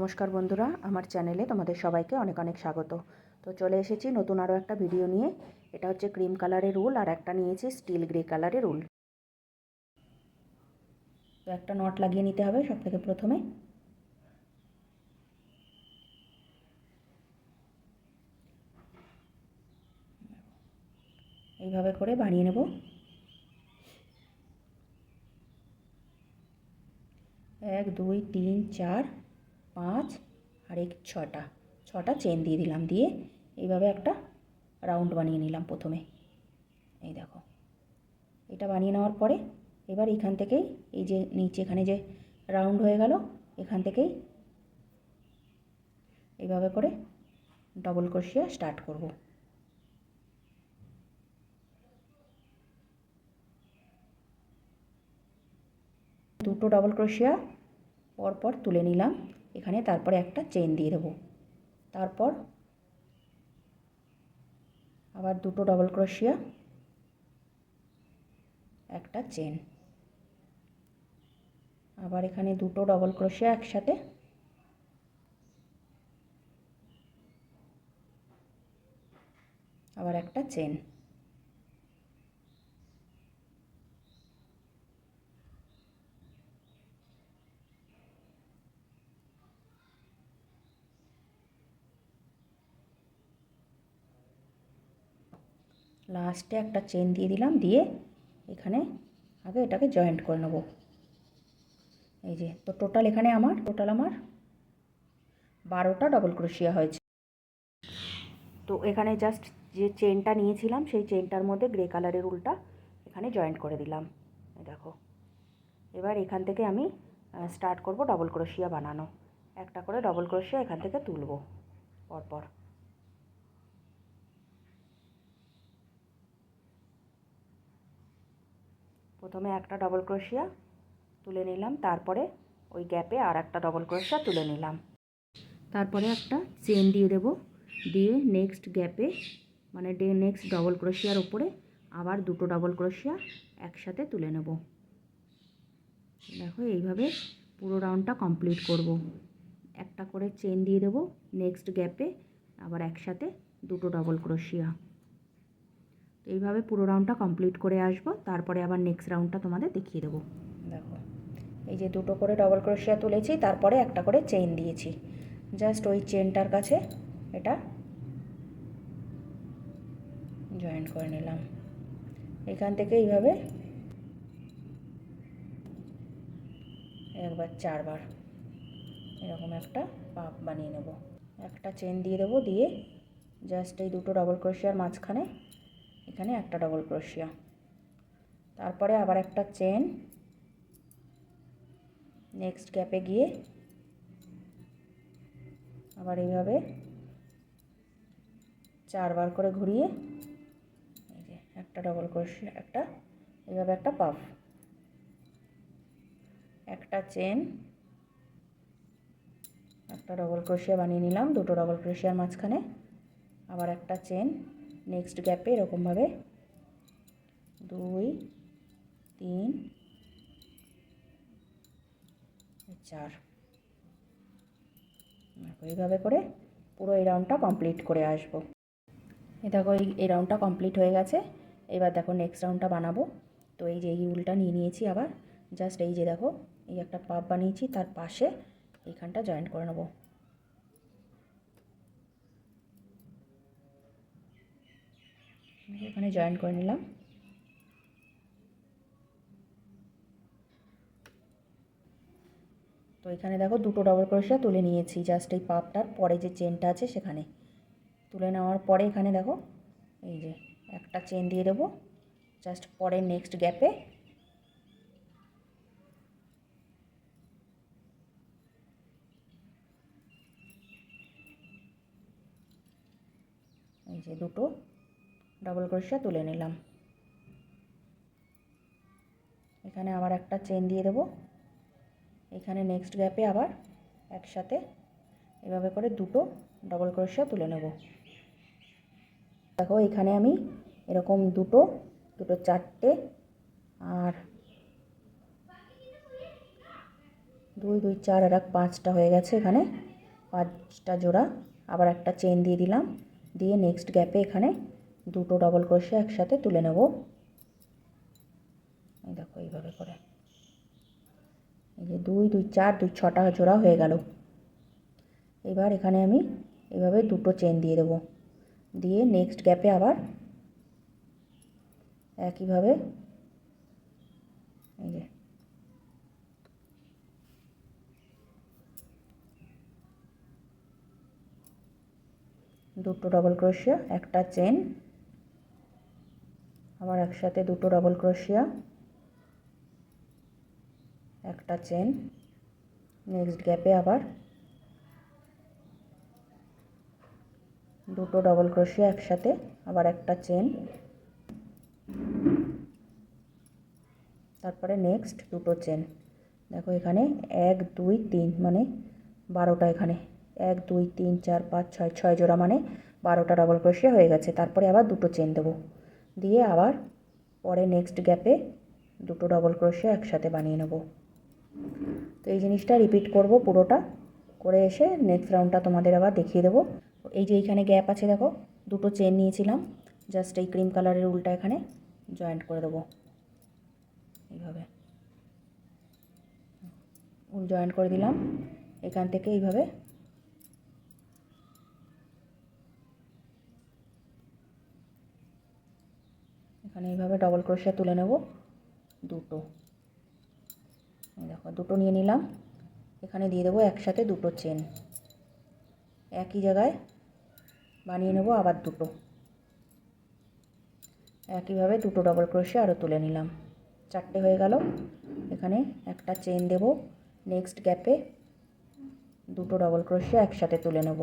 নমস্কার বন্ধুরা, আমার চ্যানেলে তোমাদের সবাইকে অনেক অনেক স্বাগত। তো চলে এসেছি নতুন আরও একটা ভিডিও নিয়ে। এটা হচ্ছে ক্রিম কালারের উল আর একটা নিয়েছি স্টিল গ্রে কালারের উল। তো একটা নট লাগিয়ে নিতে হবে সব থেকে প্রথমে। এইভাবে করে বানিয়ে নেব। এক, দুই, তিন, চার। পাঁচ আর এক ছটা। ছটা চেন দিয়ে দিলাম দিয়ে এইভাবে একটা রাউন্ড বানিয়ে নিলাম প্রথমে। এই দেখো। এটা বানিয়ে নেওয়ার পরে এবার এখান থেকেই এই যে নিচে এখানে যে রাউন্ড হয়ে গেল, এখান থেকেই এইভাবে করে ডবল ক্রোশিয়া স্টার্ট করব। দুটো ডবল ক্রোশিয়া পরপর তুলে নিলাম। এখানে তারপরে একটা চেন দিয়ে দেবো। তারপর আবার দুটো ডবল ক্রোশিয়া একটা চেন আবার এখানে দুটো ডবল ক্রোশিয়া একসাথে। আবার একটা চেন লাস্টে একটা চেন দিয়ে দিলাম, দিয়ে এখানে আগে এটাকে জয়েন্ট করে নেব। এই যে, তো টোটাল এখানে আমার টোটাল আমার বারোটা ডবল ক্রোশিয়া হয়েছে। তো এখানে জাস্ট যে চেনটা নিয়েছিলাম, সেই চেনটার মধ্যে গ্রে কালারের উলটা এখানে জয়েন্ট করে দিলাম। দেখো। এবার এখান থেকে আমি স্টার্ট করব ডবল ক্রোশিয়া বানানো। একটা করে ডবল ক্রোশিয়া এখান থেকে তুলব, পরপর। প্রথমে একটা ডবল ক্রোশিয়া তুলে নিলাম, তারপরে ওই গ্যাপে আর একটা ডবল ক্রোশিয়া তুলে নিলাম। তারপরে একটা চেন দিয়ে দেব, দিয়ে নেক্সট গ্যাপে মানে ডে নেক্সট ডবল ক্রোশিয়ার ওপরে আবার দুটো ডবল ক্রোশিয়া একসাথে তুলে নেব। দেখো এইভাবে পুরো রাউন্ডটা কমপ্লিট করব। একটা করে চেন দিয়ে দেব নেক্সট গ্যাপে আবার একসাথে দুটো ডবল ক্রোশিয়া এইভাবে পুরো রাউন্ডটা কমপ্লিট করে আসব, তারপরে আবার নেক্সট রাউন্ডটা তোমাদের দেখিয়ে দেবো। দেখো, এই যে দুটো করে ডবল ক্রোশিয়া তুলেছি, তারপরে একটা করে চেন দিয়েছি। জাস্ট ওই চেনটার কাছে এটা জয়েন করে নিলাম। এখান থেকে এইভাবে একবার, চারবার এরকম একটা পাপ বানিয়ে নেব। একটা চেন দিয়ে দেবো, দিয়ে জাস্ট এই দুটো ডবল ক্রোশিয়ার মাঝখানে এখানে একটা ডবল ক্রোশিয়া তারপরে আবার একটা চেন নেক্সট গ্যাপে গিয়ে আবার এইভাবে চারবার করে ঘুরিয়ে এই যে একটা ডবল ক্রোশিয়া একটা, এইভাবে একটা পাফ একটা চেন একটা ডবল ক্রোশিয়া বানিয়ে নিলাম, দুটো ডবল ক্রোশিয়ার মাঝখানে। আবার একটা চেন নেক্সট গ্যাপে এরকমভাবে দুই, তিন, চার। এইভাবে করে পুরো এই রাউন্ডটা কমপ্লিট করে আসব। এ দেখো এই রাউন্ডটা কমপ্লিট হয়ে গেছে। এবার দেখো নেক্সট রাউন্ডটা বানাবো। তো এই যে এই উলটা নিয়ে নিয়েছি আবার। জাস্ট এই যে দেখো, এই একটা পাপ বানিয়েছি, তার পাশে এইখানটা জয়েন্ট করে নেব। এখানে জয়েন করে নিলাম। তো এখানে দেখো দুটো ডবল ক্রোশিয়া তুলে নিয়েছি জাস্ট এই পাপটার পরে যে চেনটা আছে সেখানে। তুলে নেওয়ার পরে এখানে দেখো, এই যে একটা চেন দিয়ে দেবো জাস্ট পরের নেক্সট গ্যাপে এই যে দুটো। ডবল ক্রোশিয়া তুলে নিলাম। এখানে আবার একটা চেন দিয়ে দেবো। এখানে নেক্সট গ্যাপে আবার একসাথে এভাবে করে দুটো ডবল ক্রোশিয়া তুলে নেব। দেখো এখানে আমি এরকম দুটো দুটো চারটে আর দুই দুই, চার, আর এক, পাঁচটা হয়ে গেছে এখানে। পাঁচটা জোড়া আবার একটা চেন দিয়ে দিলাম। দিয়ে নেক্সট গ্যাপে এখানে দুটো ডবল ক্রোশে একসাথে তুলে নেব। এই দেখো এইভাবে করে। এই যে দুই দুই, চার, দুই, ছটা জোড়া হয়ে গেল। এবার এখানে আমি এইভাবে দুটো চেন দিয়ে দেবো। দিয়ে নেক্সট গ্যাপে আবার একইভাবে এই যে দুটো ডবল ক্রোশিয়া একটা চেন আবার একসাথে দুটো ডবল ক্রোশিয়া একটা চেন নেক্সট গ্যাপে আবার দুটো ডবল ক্রোশিয়া একসাথে, আবার একটা চেন তারপরে নেক্সট দুটো চেন দেখো এখানে এক, দুই, তিন মানে বারোটা এখানে। এক, দুই, তিন, চার, পাঁচ, ছয় ছয় জোড়া মানে বারোটা ডবল ক্রোশিয়া হয়ে গেছে। তারপরে আবার দুটো চেন দেবো। দিয়ে আবার পরে নেক্সট গ্যাপে দুটো ডবল ক্রোশিয়া একসাথে বানিয়ে নেব। তো এই জিনিসটা রিপিট করব পুরোটা করে এসে নেক্সট রাউন্ডটা তোমাদের আবার দেখিয়ে দেবো। এই যে এইখানে গ্যাপ আছে দেখো, দুটো চেন নিয়েছিলাম জাস্ট এই ক্রিম কালারের উলটা এখানে জয়েন্ট করে দেবো। এইভাবে। উল জয়েন্ট করে দিলাম, এখান থেকে এইভাবে এখানে এইভাবে ডবল ক্রোশিয়া তুলে নেব। দুটো। দেখো, দুটো নিয়ে নিলাম। এখানে দিয়ে দেবো একসাথে দুটো চেন একই জায়গায় বানিয়ে নেব আবার দুটো। একইভাবে দুটো ডবল ক্রোশিয়া আরও তুলে নিলাম। চারটে হয়ে গেল। এখানে একটা চেন দেব। নেক্সট গ্যাপে দুটো ডবল ক্রোশিয়া একসাথে তুলে নেব।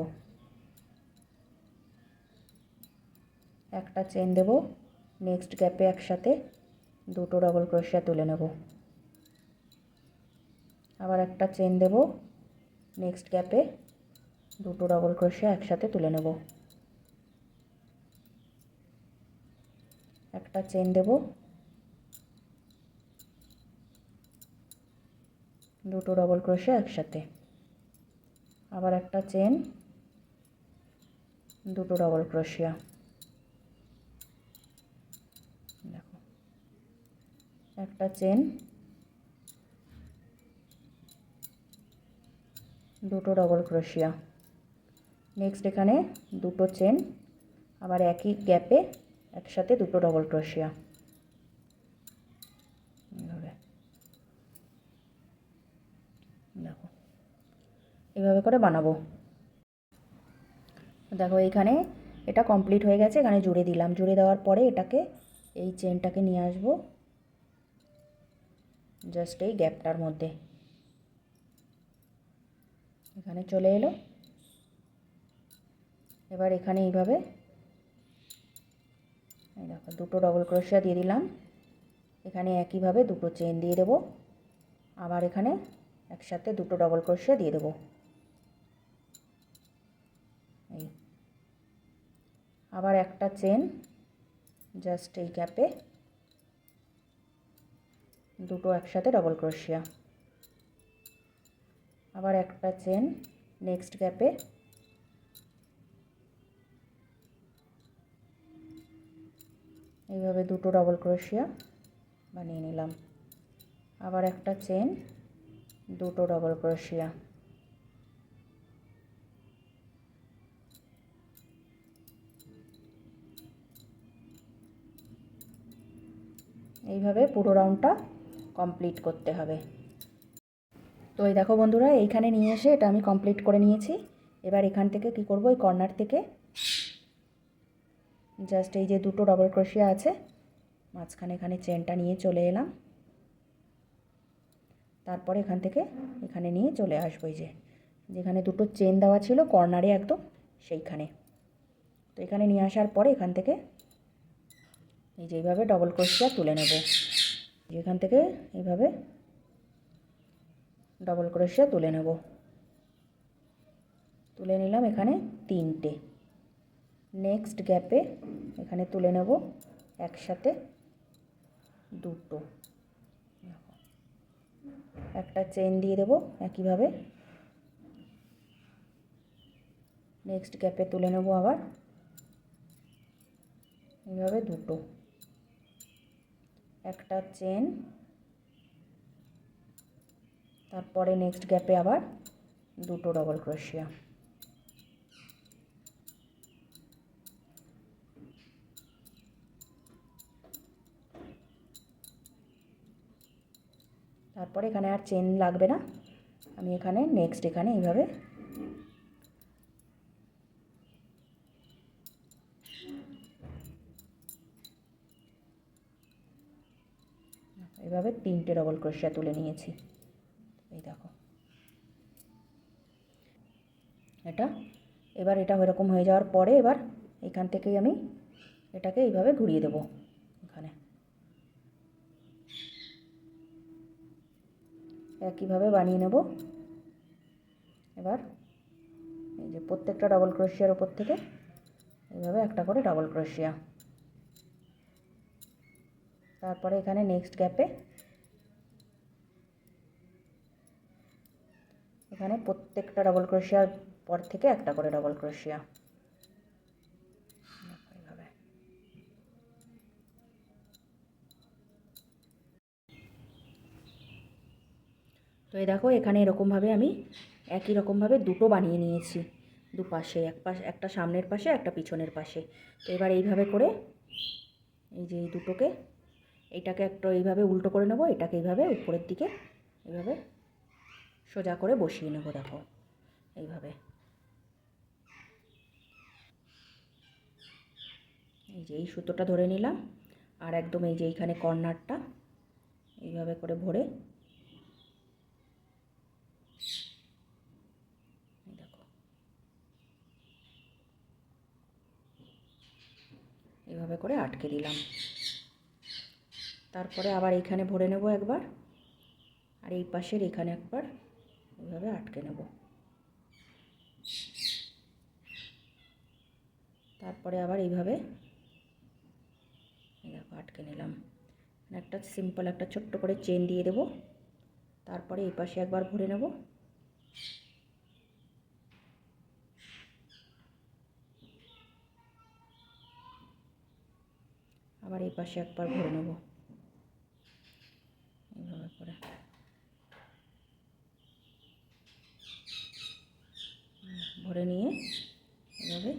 একটা চেন দেব। নেক্সট গ্যাপে একসাথে দুটো ডবল ক্রোশিয়া তুলে নেব। আবার একটা চেন দেব। নেক্সট গ্যাপে দুটো ডবল ক্রোশিয়া একসাথে তুলে নেব। একটা চেন দেব। দুটো ডবল ক্রোশিয়া একসাথে। আবার একটা চেন দুটো ডবল ক্রোশিয়া দেখো একটা চেন দুটো ডবল ক্রোশিয়া নেক্সট এখানে দুটো চেন আবার একই গ্যাপে একসাথে দুটো ডবল ক্রোশিয়া দেখো, এভাবে করে বানাবো। দেখো এইখানে এটা কমপ্লিট হয়ে গেছে, এখানে জুড়ে দিলাম। জুড়ে দেওয়ার পরে এটাকে, এই চেনটাকে নিয়ে আসব। জাস্ট এই গ্যাপটার মধ্যে। এখানে চলে এলো। এবার এখানে এইভাবে এই দেখো, দুটো ডবল ক্রোশিয়া দিয়ে দিলাম। এখানে একইভাবে দুটো চেন দিয়ে দেবো। আবার এখানে একসাথে দুটো ডবল ক্রোশিয়া দিয়ে দেবো। এই। আবার একটা চেন জাস্ট এই গ্যাপে দুটো একসাথে ডবল ক্রোশিয়া আবার একটা চেন নেক্সট গ্যাপে এইভাবে দুটো ডবল ক্রোশিয়া বানিয়ে নিলাম। আবার একটা চেন দুটো ডবল ক্রোশিয়া এইভাবে পুরো রাউন্ডটা কমপ্লিট করতে হবে। তো এই দেখো বন্ধুরা, এইখানে নিয়ে এসে এটা আমি কমপ্লিট করে নিয়েছি। এবার এখান থেকে কি করব, এই কর্নার থেকে জাস্ট এই যে দুটো ডবল ক্রোশিয়া আছে, মাঝখানে এখানে চেনটা নিয়ে চলে এলাম। তারপরে এখান থেকে এখানে নিয়ে চলে আসব এই যে, যেখানে দুটো চেন দেওয়া ছিল কর্নারে একদম সেইখানে। তো এখানে নিয়ে আসার পরে এখান থেকে এই যে এইভাবে ডবল ক্রোশিয়া তুলে নেব। এখান থেকে এইভাবে ডবল ক্রোশিয়া তুলে নেব। তুলে নিলাম এখানে তিনটে। নেক্সট গ্যাপে এখানে তুলে নেব একসাথে দুটো। একটা চেন দিয়ে দেব একইভাবে। নেক্সট গ্যাপে তুলে নেব আবার। এইভাবে দুটো। একটা চেন তারপরে নেক্সট গ্যাপে আবার দুটো ডবল ক্রোশিয়া তারপরে এখানে আর চেন লাগবে না। আমি এখানে নেক্সট এখানে এইভাবে এভাবে তিনটে ডবল ক্রোশিয়া তুলে নিয়েছি। এই দেখো। এটা, এবার এটা এরকম হয়ে যাওয়ার পরে এবার এখান থেকেই আমি এটাকে এইভাবে ঘুরিয়ে দেবো এখানে। একইভাবে বানিয়ে নেব। এবার এই যে প্রত্যেকটা ডবল ক্রোশিয়ার ওপর থেকে এইভাবে একটা করে ডবল ক্রোশিয়া তারপরে এখানে নেক্সট গ্যাপে এখানে প্রত্যেকটা ডবল ক্রোশিয়ার পর থেকে একটা করে ডবল ক্রোশিয়া তো এই দেখো, এখানে এরকমভাবে আমি একই রকমভাবে দুটো বানিয়ে নিয়েছি। দুপাশে, এক পাশে, একটা সামনের পাশে, একটা পিছনের পাশে। তো এবার এইভাবে করে এই যে এই দুটোকে এইটাকে একটা এইভাবে উল্টো করে নেব, এটাকে এইভাবে উপরের দিকে, এইভাবে সোজা করে বসিয়ে নেব, দেখো। এইভাবে। এই যে এই সুতোটা ধরে নিলাম, আর একদম এই যে এইখানে কর্নারটা, এইভাবে করে ভরে। দেখো। এইভাবে করে আটকে দিলাম। তারপরে আবার এইখানে ভরে নেব একবার, আর এই পাশের এখানে একবার। এইভাবে আটকে নেব। তারপরে আবার এইভাবে দেখো আটকে নিলাম। একটা সিম্পল একটা ছোট্ট করে চেন দিয়ে দেব। তারপরে এই পাশে একবার ভরে নেব। আবার এই পাশে একবার ভরে নেব। এইভাবে করে। ভরে নিয়ে এভাবে।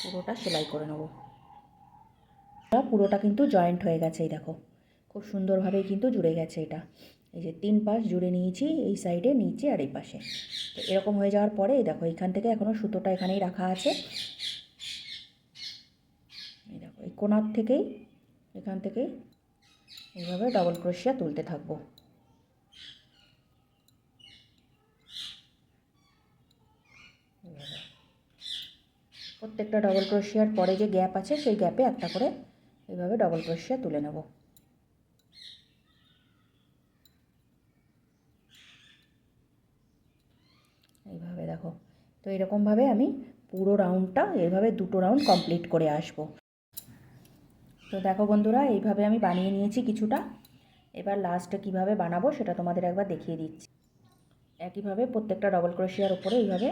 পুরোটা সেলাই করে নেব। পুরোটা কিন্তু জয়েন্ট হয়ে গেছে, এই দেখো। খুব সুন্দরভাবেই কিন্তু জুড়ে গেছে এটা। এই যে তিন পাশ জুড়ে নিয়েছি, এই সাইডে, নিচে আর এই পাশে। তো এরকম হয়ে যাওয়ার পরে দেখো, এখান থেকে এখনও সুতোটা এখানেই রাখা আছে। এই দেখো, এই কোনার থেকেই, এখান থেকেই এইভাবে ডবল ক্রোশিয়া তুলতে থাকব। প্রত্যেকটা ডবল ক্রোশিয়ার পরে যে গ্যাপ আছে, সেই গ্যাপে একটা করে এইভাবে ডবল ক্রোশিয়া তুলে নেব। এইভাবে দেখো। তো এরকমভাবে আমি পুরো রাউন্ডটা এইভাবে দুটো রাউন্ড কমপ্লিট করে আসব। তো দেখো বন্ধুরা, এইভাবে আমি বানিয়ে নিয়েছি কিছুটা। এবার লাস্টে কীভাবে বানাবো সেটা তোমাদের একবার দেখিয়ে দিচ্ছি। একইভাবে প্রত্যেকটা ডবল ক্রোশিয়ার উপরে এইভাবে।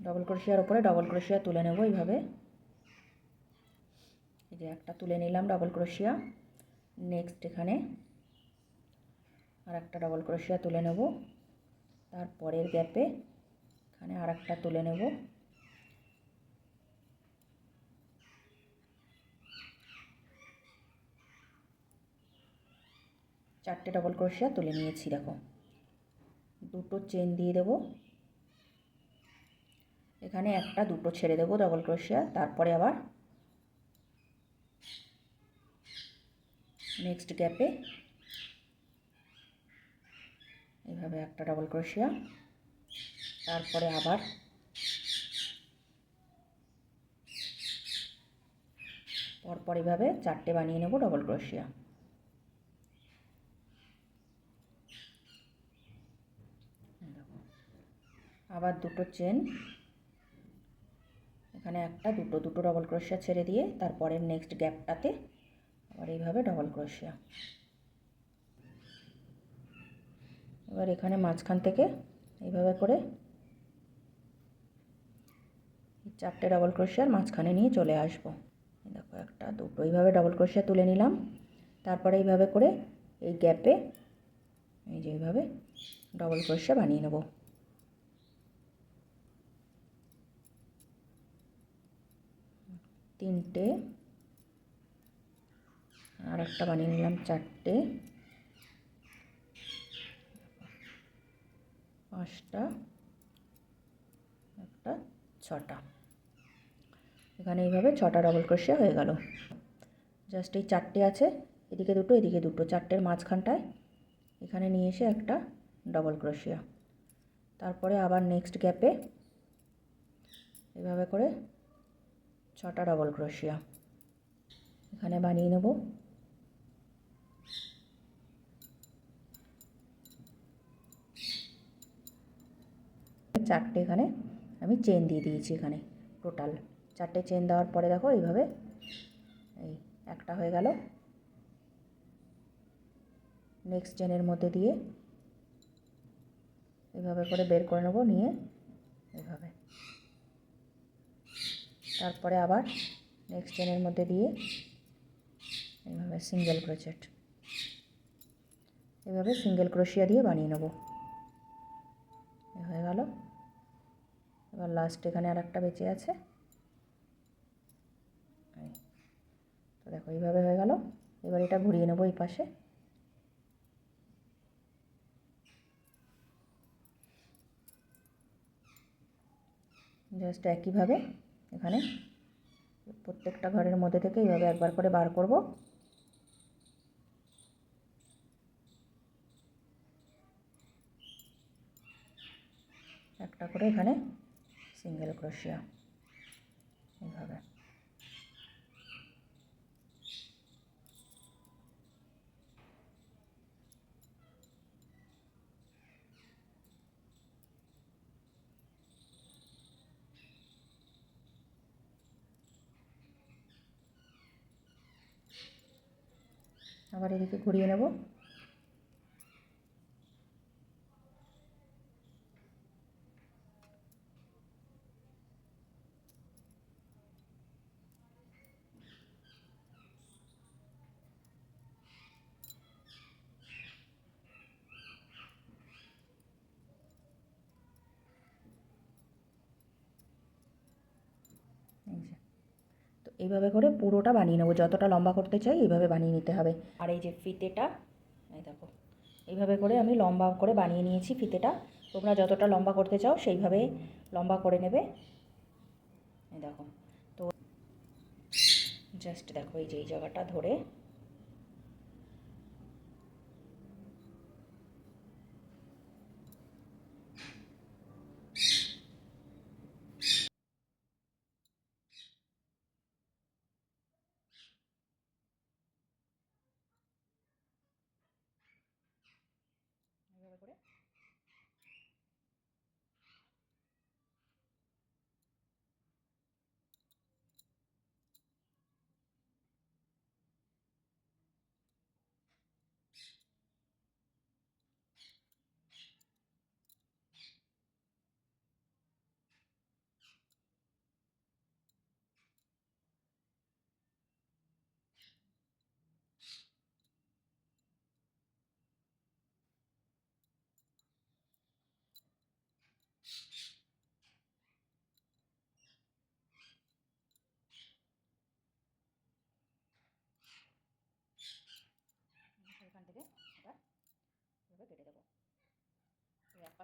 ডবল ক্রোশিয়ার উপরে ডবল ক্রোশিয়া তুলে নেব এইভাবে। এই যে একটা তুলে নিলাম ডবল ক্রোশিয়া নেক্সট এখানে আর একটা ডবল ক্রোশিয়া তুলে নেব। তারপরের গ্যাপে এখানে আর একটা তুলে নেব। চারটে ডবল ক্রোশিয়া তুলে নিয়েছি, দেখো। দুটো চেন দিয়ে দেব। এখানে একটা, দুটো ছেড়ে দেবো ডবল ক্রোশিয়া তারপরে আবার নেক্সট গ্যাপে এভাবে একটা ডবল ক্রোশিয়া তারপরে আবার পরপর এভাবে চারটে বানিয়ে নেব ডবল ক্রোশিয়া আবার দুটো চেন এখানে একটা, দুটো দুটো ডবল ক্রোশিয়া ছেড়ে দিয়ে তারপরের নেক্সট গ্যাপটাতে আবার এইভাবে ডবল ক্রোশিয়া এবার এখানে মাঝখান থেকে এইভাবে করে এই চারটে ডবল ক্রোশিয়ার মাঝখানে নিয়ে চলে আসব। দেখো একটা, দুটো, এইভাবে ডবল ক্রোশিয়া তুলে নিলাম। তারপরে এইভাবে করে এই গ্যাপে এই যে এইভাবে ডবল ক্রোশিয়া বানিয়ে নেব। তিনটে, আর একটা বানিয়ে নিলাম চারটে। পাঁচটা, একটা, ছটা। এখানে এইভাবে ছটা ডবল ক্রোশিয়া হয়ে গেল। জাস্ট এই চারটে আছে, এদিকে দুটো এদিকে দুটো। চারটের মাঝখানটায় এখানে নিয়ে এসে একটা ডবল ক্রোশিয়া তারপরে আবার নেক্সট গ্যাপে এভাবে করে ছটা ডবল ক্রোশিয়া এখানে বানিয়ে নেব। চারটে এখানে আমি চেন দিয়ে দিয়েছি এখানে টোটাল চারটে চেন দেওয়ার পরে দেখো এইভাবে এই একটা হয়ে গেল। নেক্সট চেনের মধ্যে দিয়ে এভাবে করে বের করে নেব, নিয়ে এভাবে তারপরে আবার নেক্সট চেনের মধ্যে দিয়ে এইভাবে সিঙ্গেল ক্রোচেট এভাবে সিঙ্গেল ক্রোশিয়া দিয়ে বানিয়ে নেব। হয়ে গেল। এবার লাস্ট এখানে আর একটা বেঁচে আছে এই। তো দেখো, এইভাবে হয়ে গেল। এবার এটা ঘুরিয়ে নেব এই পাশে। জাস্ট একইভাবে এখানে প্রত্যেকটা ঘরের মধ্যে থেকে এইভাবে একবার করে বার করব। একটা করে এখানে সিঙ্গেল ক্রোশিয়া এইভাবে। আবার এদিকে ঘুরিয়ে নেব এই যে তো এইভাবে করে পুরোটা বানিয়ে নেব। যতটা লম্বা করতে চাই, এইভাবে বানিয়ে নিতে হবে। আর এই যে ফিতেটা, এই দেখো, এইভাবে করে আমি লম্বা করে বানিয়ে নিয়েছি ফিতেটা। তোমরা যতটা লম্বা করতে চাও, সেইভাবে লম্বা করে নেবে। এই দেখো, তো জাস্ট দেখো এই যে এই জায়গাটা ধরে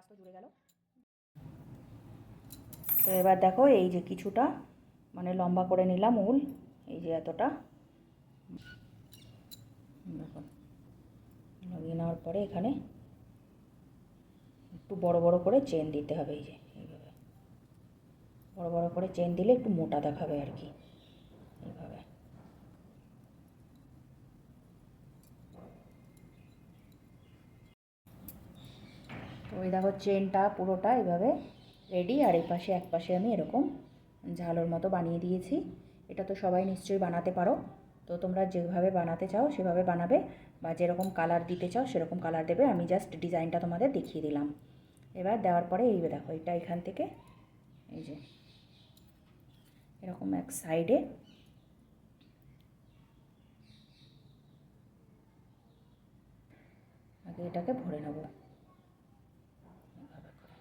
তো এক পাশ তো জুড়ে গেল। তো এবার দেখো এই যে কিছুটা মানে লম্বা করে নিলাম উল, এই যে এতটা। দেখো, লাগিয়ে নেওয়ার পরে এখানে একটু বড় বড় করে চেন দিতে হবে, এই যে এইভাবে। বড় বড় করে চেন দিলে একটু মোটা দেখাবে আর কি এইভাবে তো ওই দেখো চেনটা পুরোটা এইভাবে রেডি আর এই পাশে এক পাশে আমি এরকম ঝালোর মতো বানিয়ে দিয়েছি। এটা তো সবাই নিশ্চয়ই বানাতে পারো। তো তোমরা যেভাবে বানাতে চাও সেভাবে বানাবে, বা যেরকম কালার দিতে চাও সেরকম কালার দেবে। আমি জাস্ট ডিজাইনটা তোমাদের দেখিয়ে দিলাম। এবার দেওয়ার পরে এই দেখো, এটা এখান থেকে, এই যে এরকম এক সাইডে আগে এটাকে ভরে নেব এভাবে করে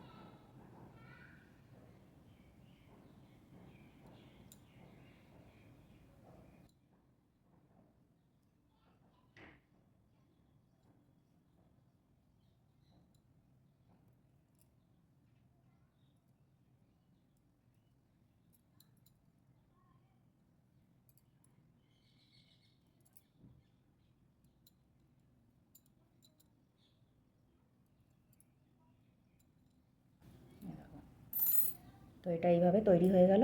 এই দেখো। তো এটা এইভাবে তৈরি হয়ে গেল।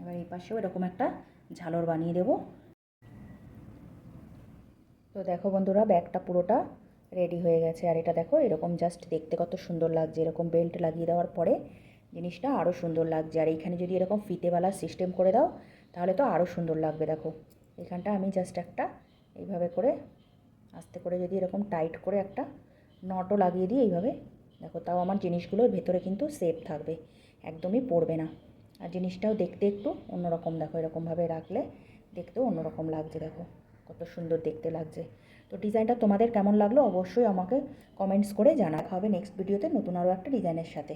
এবার এই পাশেও এরকম একটা ঝালর বানিয়ে দেব। তো দেখো বন্ধুরা, ব্যাগটা পুরোটা রেডি হয়ে গেছে। আর এটা দেখো, এরকম জাস্ট দেখতে কত সুন্দর লাগছে। এরকম বেল্ট লাগিয়ে দেওয়ার পরে জিনিসটা আরও সুন্দর লাগছে। আর এইখানে যদি এরকম ফিতেওয়ালা সিস্টেম করে দাও, তাহলে তো আরও সুন্দর লাগবে। দেখো, এখানটা আমি জাস্ট একটা এইভাবে করে, আস্তে করে যদি এরকম টাইট করে একটা নটও লাগিয়ে দিই এইভাবে, দেখো তাও আমার জিনিসগুলোর ভেতরে কিন্তু সেফ থাকবে, একদমই পড়বে না। আর জিনিসটাও দেখতে একটু অন্যরকম, দেখো এরকমভাবে রাখলে দেখতেও অন্যরকম লাগছে, দেখো কত সুন্দর দেখতে লাগছে। তো ডিজাইনটা তোমাদের কেমন লাগল অবশ্যই আমাকে কমেন্টস করে জানা হবে নেক্সট ভিডিওতে নতুন আরও একটা ডিজাইনের সাথে।